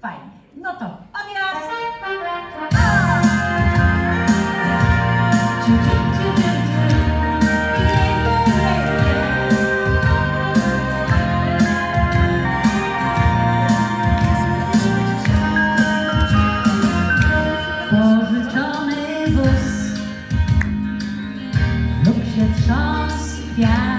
Fajnie. No to obiad! Pożyczony wóz lub się trząsł kwiat.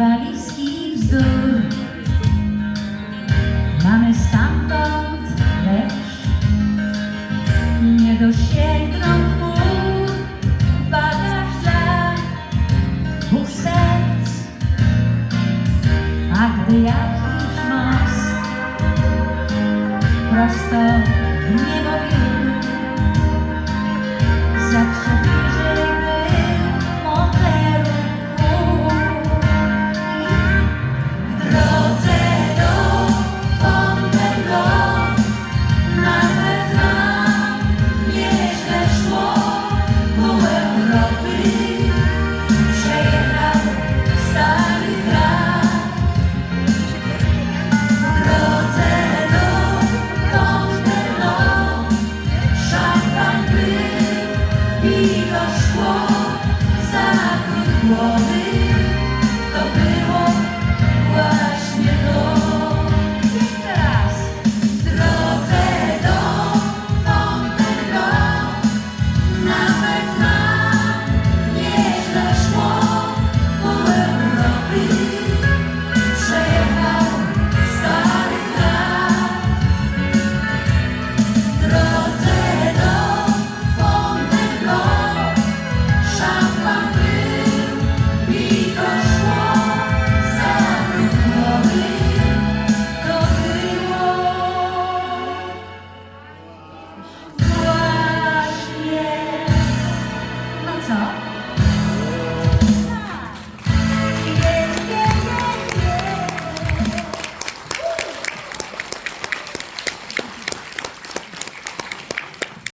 walski wzdór Mamy stamtąd lecz Nie dosięgną chmur. Badasz dla dwóch serc A gdy jakiś most Prosto w niebo wiódł じ。